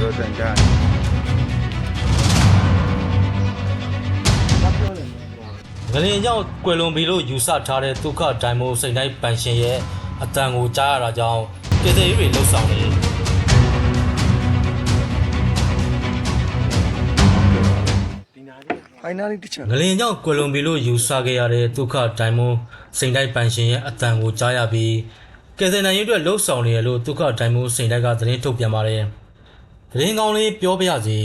တော်တန်ကြတယ်ငလင်ကြောင့်ကွယ်လွန်ပြီလို့ယူဆထားတဲ့ဒုက္ခဒိုင်မိုစိန်တိုင်းပန်ရှင်ရဲ့အတန်ကိုကြားရတာကြောင့်ကေသေးတွေလှုပ်ဆောင်နေဖိုင်နာလီတစ်ချက်ငလင်ကြောင့်ကွယ်လွန်ပြီလို့ယူဆခဲ့ရတဲ့ဒုက္ခဒိုင်မိုစိန်တိုင်းပန်ရှင်ရဲ့အတန်ကိုကြားရပြီးကေသေးနိုင်ရေးအတွက်လှုပ်ဆောင်နေရလို့ဒုက္ခဒိုင်မိုစိန်တိုင်းကသတင်းထုတ်ပြန်ပါတယ် သတင်းကောင်းလေးပြောပြရစီ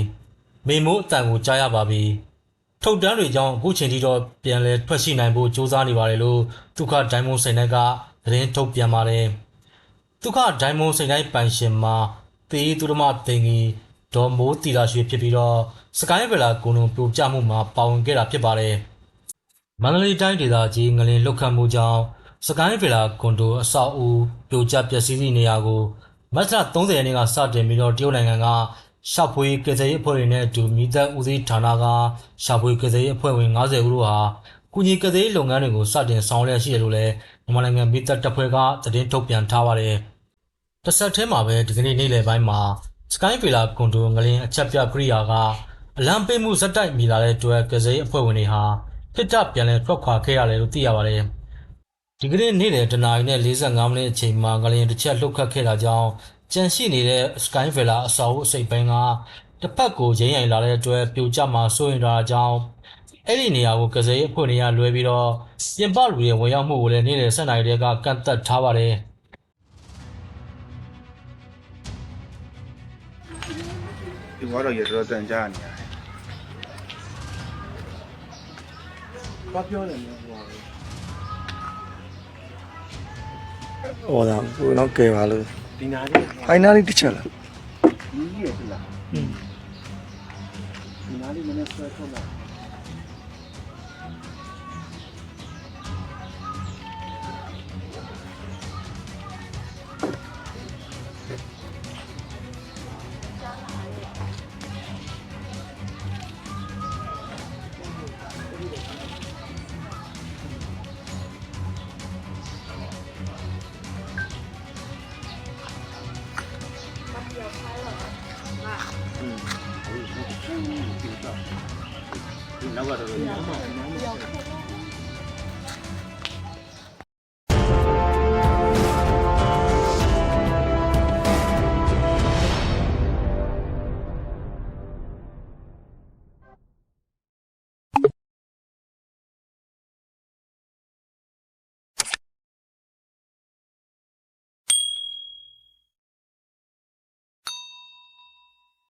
မေမိုးအတန်ကိုကြားရပါပြီထုတ်တန်းတွေကြောင့်အခုချိန်ထိတော့ပြန်လဲထွက်ရှိနိုင်ဖို့စူးစမ်းနေပါတယ်လို့ဒုက္ခဒိုင်မိုစိန်တိုင်းကသတင်းထုတ်ပြန်ပါတယ်ဒုက္ခဒိုင်မွန်စိန်တိုင်းပန်ရှင်မှာတေးသူဓမ္မတင်ကြီးဒေါ်မိုးတီလာရွှေဖြစ်ပြီးတော့စကိုင်းဗလာကုံလုံးပြိုကျမှုမှာပါဝင်ခဲ့တာဖြစ်ပါတယ်။မန္တလေးတိုင်းဒေသကြီးငလင်လုတ်ခတ်မှုကြောင့်စကိုင်းဗလာကွန်ဒိုအဆောက်အဦပြိုကျပျက်စီးသည့်နေရာကို မတ်လ30ရက်နေ့ကစတင်ပြီးတော့တရုတ်နိုင်ငံကရှောက်ဖွေးကယ်ဆယ်ရေးအဖွဲ့တွေနဲ့အတူမိသက်ဦးစီးဌာနကရှောက်ဖွေးကယ်ဆယ်ရေးအဖွဲ့ဝင်90ဦးတို့ဟာကုညီကယ်ဆယ်ရေးလုပ်ငန်းတွေကိုစတင်ဆောင်ရွက်ရှိတယ်လို့လည်းမြန်မာနိုင်ငံမိသက်တပ်ဖွဲ့ကသတင်းထုတ်ပြန်ထားပါတယ်။တစ်ဆက်တည်းမှာပဲဒီကနေ့နေ့လယ်ပိုင်းမှာ Sky Villa ကွန်ဒိုငလင်အချက်ပြကရိယာကအလံပေးမှုဇက်တိုက်မိလာတဲ့အတွက်ကစားရေးအဖွဲ့ဝင်တွေဟာဖြစ်တပ်ပြန်လည်ထွက်ခွာခဲ့ရတယ်လို့သိရပါတယ်။ ဒီကနေ့နေ့လယ်တနာရီနဲ့45မိနစ်အချိန်မှာငလင်တစ်ချက်လှုပ်ခတ်ခဲ့တာကြောင့်ကြန့်ရှိနေတဲ့ Sky Villa အဆောက်အဦအစိပ်ပိုင်းကတစ်ဖက်ကိုရင်းရိုင်လာတဲ့အတွက်ပြိုကျမှာစိုးရင်တာကြောင့်အဲ့ဒီနေရာကိုကစားရေးအဖွဲ့တွေကလွဲပြီးတော့ပြင်ပလူတွေဝင်ရောက်မှုကိုလည်းနေ့လယ်7နာရီတည်းကကန့်သက်ထားပါတယ်။ဒီဘွားတော်ရတော်တန်ကြနေရတယ်ဘာပြောလဲမျိုးဟို ဟောတာကိုတော့ကဲပါလို့ဒီနာလေးဖိုင်နာလီတစ်ချက်လားလူကြီးရဲ့လားဒီနာလေးမနေ့ဆွဲထုတ်လာ နောက်ကတော့